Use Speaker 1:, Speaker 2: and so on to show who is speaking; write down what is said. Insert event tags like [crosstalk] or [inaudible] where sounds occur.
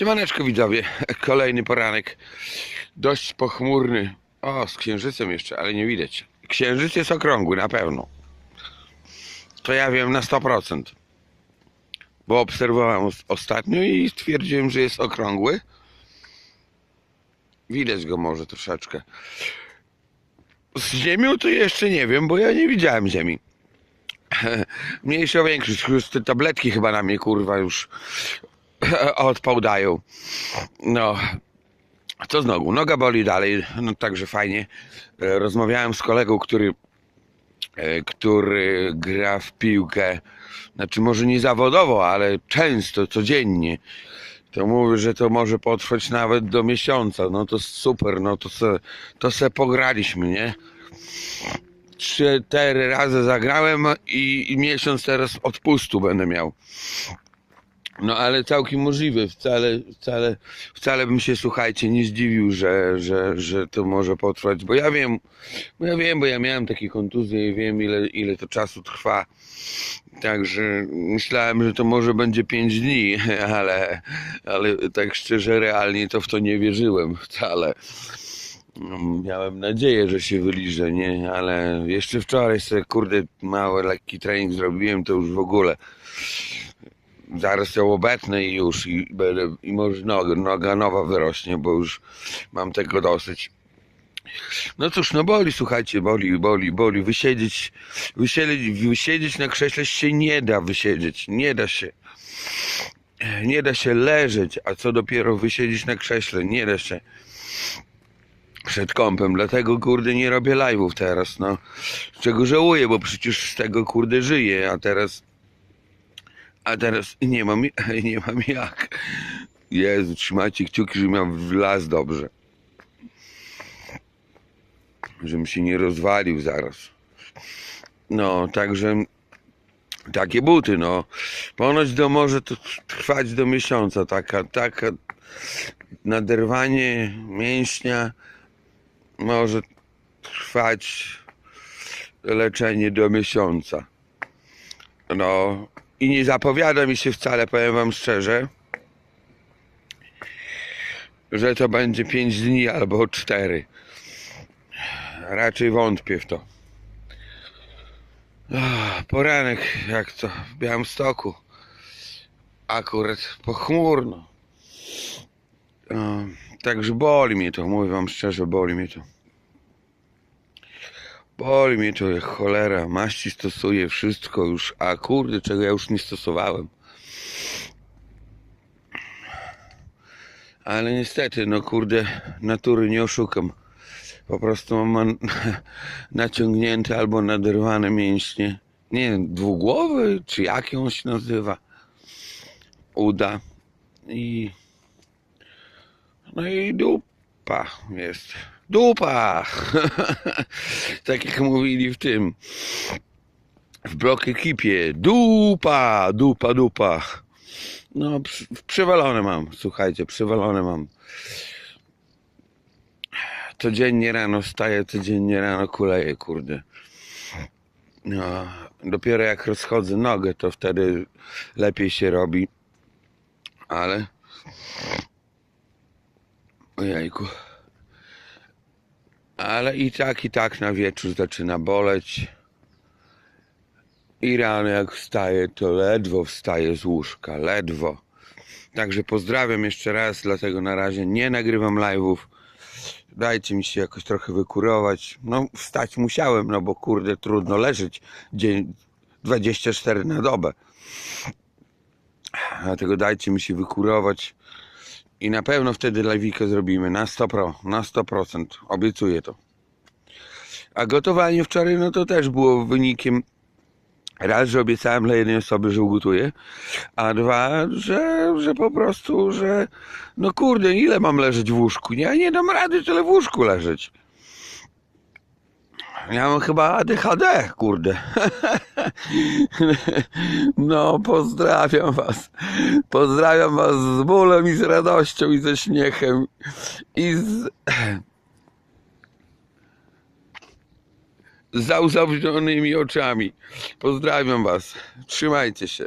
Speaker 1: Siemaneczko widzowie, [laughs] kolejny poranek, dość pochmurny, o z księżycem jeszcze, ale nie widać. Księżyc jest okrągły na pewno, to ja wiem na 100%, bo obserwowałem os- ostatnio i stwierdziłem, że jest okrągły. Widać go może troszeczkę. Z ziemią to jeszcze nie wiem, bo ja nie widziałem ziemi. [laughs] Mniejsza większość, już te tabletki chyba na mnie kurwa już odpał dają. No, co znowu? Noga boli dalej, no także fajnie. E, Rozmawiałem z kolegą, który, e, który gra w piłkę, znaczy może nie zawodowo, ale często, codziennie. To mówi, że to może potrwać nawet do miesiąca. No to super, no to se, to se pograliśmy, nie? Cztery razy zagrałem i, i miesiąc teraz odpustu będę miał. No ale całkiem możliwe, wcale, wcale, wcale bym się, słuchajcie, nie zdziwił, że, że, że to może potrwać, bo ja wiem, bo ja wiem, bo ja miałem takie kontuzje i wiem, ile, ile to czasu trwa. Także myślałem, że to może będzie 5 dni, [laughs] ale, ale tak szczerze, realnie to w to nie wierzyłem wcale. No, Miałem nadzieję, że się wyliżę, nie? Ale jeszcze wczoraj sobie, kurde, mały, lekki trening zrobiłem, to już w ogóle zaraz ją obetnę i już i, będę, i może noga, noga nowa wyrośnie, bo już mam tego dosyć. No cóż, no boli, słuchajcie, boli, boli, boli. Wysiedzieć, wysiedzieć, wysiedzieć na krześle się nie da wysiedzieć, nie da się. Nie da się leżeć, a co dopiero wysiedzieć na krześle, nie da się. Przed kąpem, dlatego kurde nie robię live'ów teraz, no. Czego żałuję, bo przecież z tego kurde żyję, a teraz a teraz nie mam, [laughs] nie mam jak. Jezu, trzymajcie kciuki, żebym miał w las dobrze. Żebym się nie rozwalił zaraz. No, także takie buty, no. Ponoć to może to trwać do miesiąca. Taka, taka naderwanie mięśnia może trwać leczenie do miesiąca. No i nie zapowiada mi się wcale, powiem wam szczerze, że to będzie 5 dni albo 4. Raczej wątpię w to. Ach, Poranek, jak to w Białymstoku. Akurat pochmurno. No, Także boli mnie to, mówię wam szczerze, boli mnie to. Boli mnie to jak cholera. Maści stosuję wszystko już, a kurde, czego ja już nie stosowałem. Ale niestety, no kurde, natury nie oszukam. Po prostu mam [laughs] naciągnięte albo naderwane mięśnie. Nie wiem, dwugłowy, czy jak on się nazywa. Uda. I. No i dupa jest. Dupa! [laughs] tak jak mówili w tym. W blok ekipie. Dupa! Dupa, dupa. No, przewalone mam, słuchajcie, przewalone mam. Codziennie rano wstaję, codziennie rano kuleję, kurde. No, dopiero jak rozchodzę nogę, to wtedy lepiej się robi. Ale... Ojejku. Ale i tak, i tak na wieczór zaczyna boleć. I rano jak wstaję, to ledwo wstaję z łóżka, ledwo. Także pozdrawiam jeszcze raz, dlatego na razie nie nagrywam live'ów. Dajcie mi się jakoś trochę wykurować. No, wstać musiałem, no bo kurde, trudno leżeć dzień 24 na dobę. Dlatego dajcie mi się wykurować. I na pewno wtedy live'ika zrobimy na 100 pro, na 100%. Obiecuję to. A gotowanie wczoraj, no to też było wynikiem raz, że obiecałem dla jednej osoby, że ugotuję, a dwa, że, że po prostu, że no kurde, ile mam leżeć w łóżku? Nie, ja nie dam rady tyle w łóżku leżeć. Mam chyba ADHD, kurde. [laughs] No, pozdrawiam was. Pozdrawiam was z bólem i z radością i ze śmiechem i z [clears throat] z załzawionymi oczami. Pozdrawiam was. Trzymajcie się.